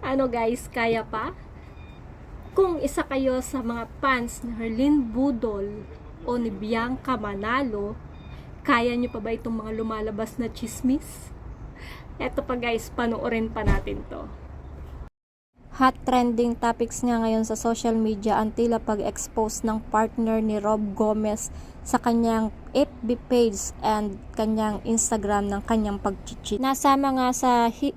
Ano guys, kaya pa? Kung isa kayo sa mga fans ni Herlin Budol o ni Bianca Manalo, kaya nyo pa ba itong mga lumalabas na chismis? Eto pa guys, panoorin pa natin to. Hot trending topics nga ngayon sa social media ang tila pag-expose ng partner ni Rob Gomez sa kanyang FB page and kanyang Instagram ng kanyang pagchichit. Nasama nga sa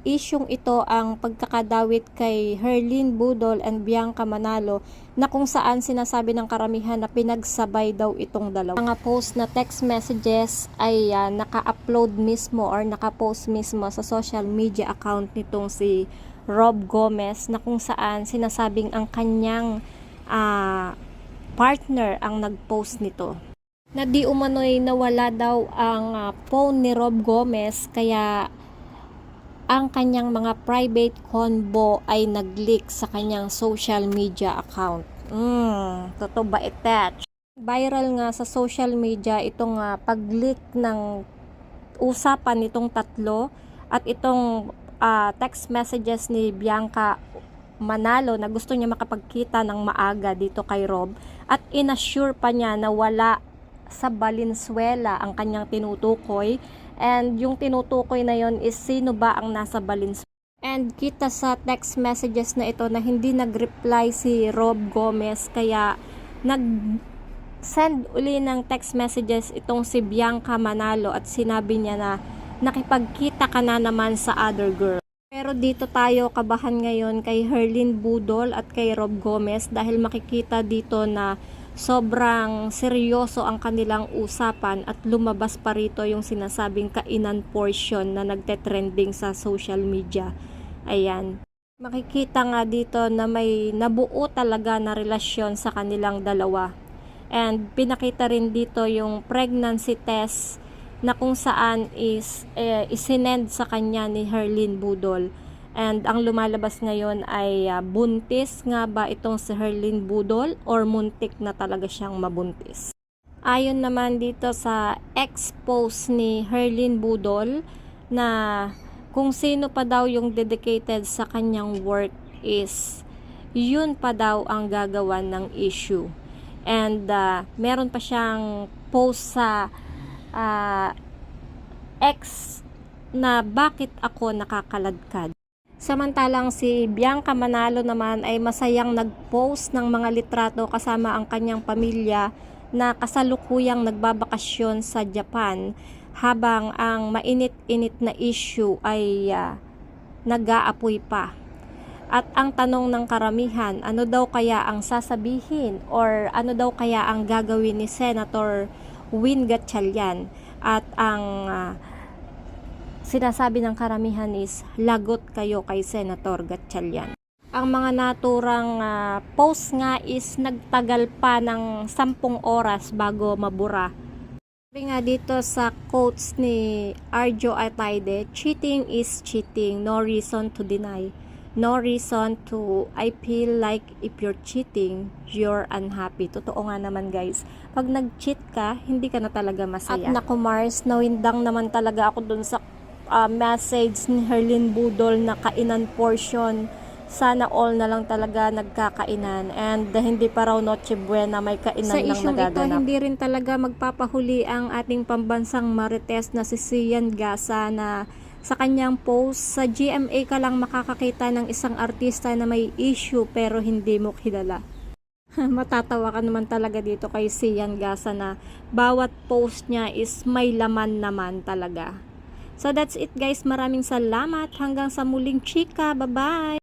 isyong ito ang pagkakadawit kay Herlin Budol and Bianca Manalo na kung saan sinasabi ng karamihan na pinagsabay daw itong dalawa. Mga post na text messages ay ah, naka-upload mismo or naka-post mismo sa social media account nitong si Rob Gomez na kung saan sinasabing ang kanyang ah, partner ang nag-post nito. Na di umano'y nawala daw ang ah, phone ni Rob Gomez kaya ang kanyang mga private convo ay nag-leak sa kanyang social media account. Mm, totoo ba ito? Viral nga sa social media itong ah, pag-leak ng usapan nitong tatlo at itong ah, text messages ni Bianca Manalo na gusto niya makapagkita ng maaga dito kay Rob at inassure pa niya na wala sa Valenzuela ang kanyang tinutukoy and yung tinutukoy na yon is sino ba ang nasa Valenzuela. And kita sa text messages na ito na hindi nag-reply si Rob Gomez kaya nag send uli ng text messages itong si Bianca Manalo at sinabi niya na nakipagkita ka na naman sa other girl. Pero dito tayo kabahan ngayon kay Herlin Budol at kay Rob Gomez dahil makikita dito na sobrang seryoso ang kanilang usapan at lumabas pa rito yung sinasabing kainan portion na nagte-trending sa social media. Ayan. Makikita nga dito na may nabuo talaga na relasyon sa kanilang dalawa. And pinakita rin dito yung pregnancy test na kung saan is eh, isinend sa kanya ni Herlin Budol. And ang lumalabas ngayon ay ah, buntis nga ba itong si Herlin Budol or muntik na talaga siyang mabuntis. Ayon naman dito sa expose ni Herlin Budol na kung sino pa daw yung dedicated sa kanyang work is yun pa daw ang gagawan ng issue. And ah, meron pa siyang post sa ah, X na bakit ako nakakaladkad. Samantalang si Bianca Manalo naman ay masayang nag-post ng mga litrato kasama ang kanyang pamilya na kasalukuyang nagbabakasyon sa Japan habang ang mainit-init na issue ay ah, nag-aapoy pa. At ang tanong ng karamihan, ano daw kaya ang sasabihin or ano daw kaya ang gagawin ni Senator Win Gatchalian? At ang ah, sinasabi ng karamihan is lagot kayo kay Senator Gatchalian. Ang mga naturang ah, post nga is nagtagal pa ng sampung oras bago mabura. Sabi nga dito sa quotes ni Arjo Ataide, cheating is cheating, no reason to deny. No reason to, I feel like if you're cheating, you're unhappy. Totoo nga naman guys. Pag nag-cheat ka, hindi ka na talaga masaya. At naku Mars, nawindang naman talaga ako dun sa ah, message ni Herlin Budol na kainan portion. Sana all na lang talaga nagkakainan and hindi pa raw Noche Buena may kainan Sa lang isyong ito, nagaganap. hindi rin talaga magpapahuli ang ating pambansang marites na si Sian Gasa na sa kanyang post, sa GMA ka lang makakakita ng isang artista na may issue pero hindi mo kilala. Matatawa ka naman talaga dito kay Sian Gasa na bawat post niya is may laman naman talaga. So that's it guys. Maraming salamat. Hanggang sa muling chika. Bye-bye!